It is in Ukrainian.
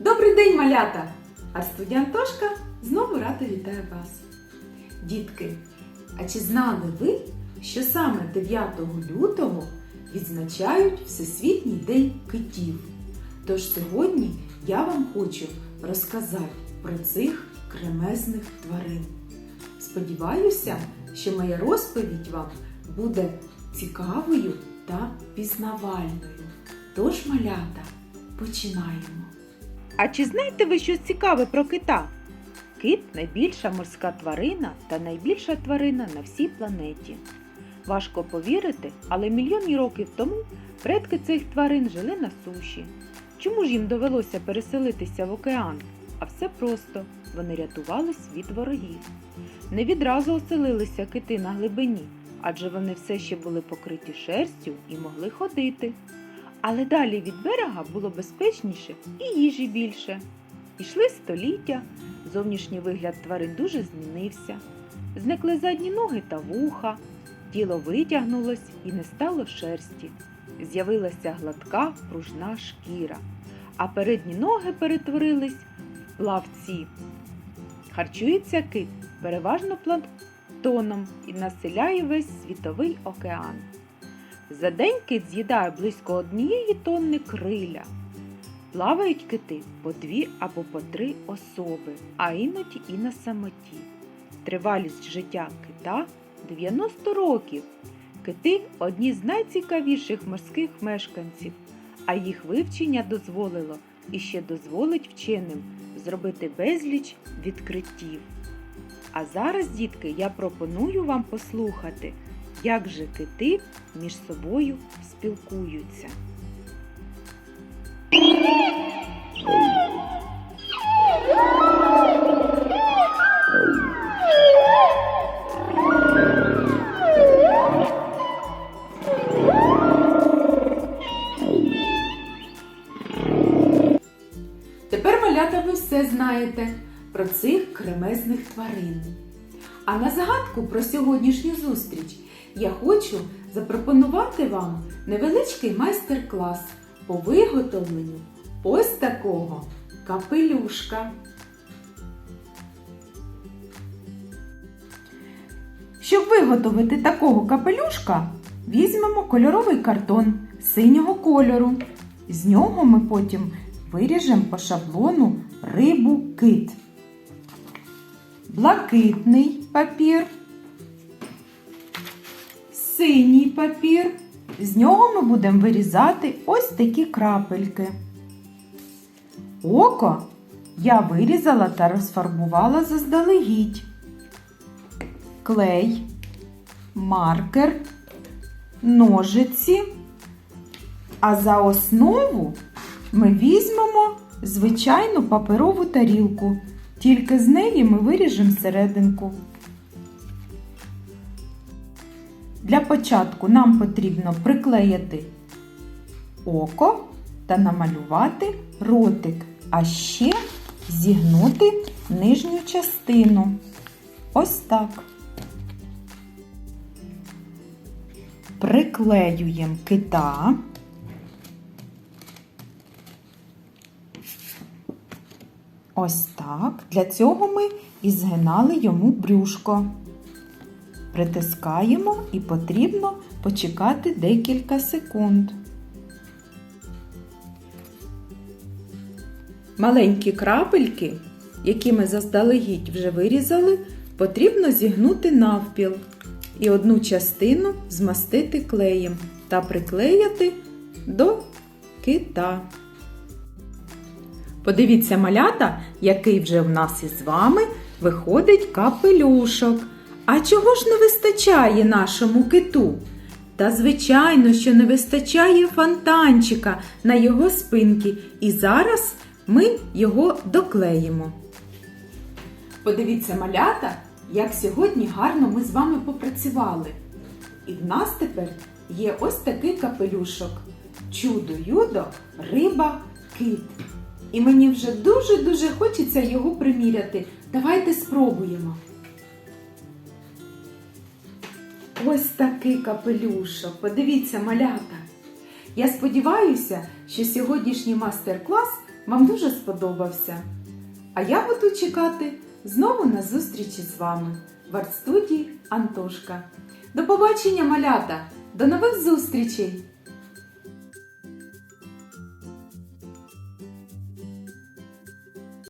Добрий день, малята! Арстудія Антошка знову рада вітає вас. Дітки, а чи знали ви, що саме 9 лютого відзначають Всесвітній день китів? Тож сьогодні я вам хочу розказати про цих кремезних тварин. Сподіваюся, що моя розповідь вам буде цікавою та пізнавальною. Тож, малята, починаємо. А чи знаєте ви щось цікаве про кита? Кит найбільша морська тварина та найбільша тварина на всій планеті. Важко повірити, але мільйони років тому предки цих тварин жили на суші. Чому ж їм довелося переселитися в океан? А все просто вони рятувались від ворогів. Не відразу оселилися кити на глибині, адже вони все ще були покриті шерстю і могли ходити. Але далі від берега було безпечніше і їжі більше. Ішли століття, зовнішній вигляд тварин дуже змінився. Зникли задні ноги та вуха, тіло витягнулось і не стало шерсті. З'явилася гладка пружна шкіра, а передні ноги перетворились в плавці. Харчується кит переважно планктоном і населяє весь світовий океан. За день кит з'їдає близько однієї тонни криля. Плавають кити по дві або по три особи, а іноді і на самоті. Тривалість життя кита 90 років. Кити одні з найцікавіших морських мешканців, а їх вивчення дозволило і ще дозволить вченим зробити безліч відкриттів. А зараз, дітки, я пропоную вам послухати, як же кити між собою спілкуються. Тепер, малята, ви все знаєте про цих кремезних тварин. А на загадку про сьогоднішню зустріч я хочу запропонувати вам невеличкий майстер-клас по виготовленню ось такого капелюшка. Щоб виготовити такого капелюшка, візьмемо кольоровий картон синього кольору. З нього ми потім виріжемо по шаблону рибу кит. Блакитний папір, синій папір. З нього ми будемо вирізати ось такі крапельки. Око я вирізала та розфарбувала заздалегідь. Клей, маркер, ножиці. А за основу ми візьмемо звичайну паперову тарілку, тільки з неї ми виріжемо серединку. Для початку нам потрібно приклеїти око та намалювати ротик, а ще зігнути нижню частину. Ось так. Приклеюємо кита. Ось так. Для цього ми і згинали йому брюшко. Притискаємо і потрібно почекати декілька секунд. Маленькі крапельки, які ми заздалегідь вже вирізали, потрібно зігнути навпіл і одну частину змастити клеєм та приклеїти до кита. Подивіться, малята, який вже в нас із вами виходить капелюшок. А чого ж не вистачає нашому киту? Та звичайно, що не вистачає фонтанчика на його спинки, і зараз ми його доклеїмо. Подивіться, малята, як сьогодні гарно ми з вами попрацювали. І в нас тепер є ось такий капелюшок. Чудо-юдо, риба, кит. І мені вже дуже-дуже хочеться його приміряти. Давайте спробуємо. Ось такий капелюшок. Подивіться, малята. Я сподіваюся, що сьогоднішній мастер-клас вам дуже сподобався. А я буду чекати знову на зустрічі з вами в арт-студії Антошка. До побачення, малята! До нових зустрічей!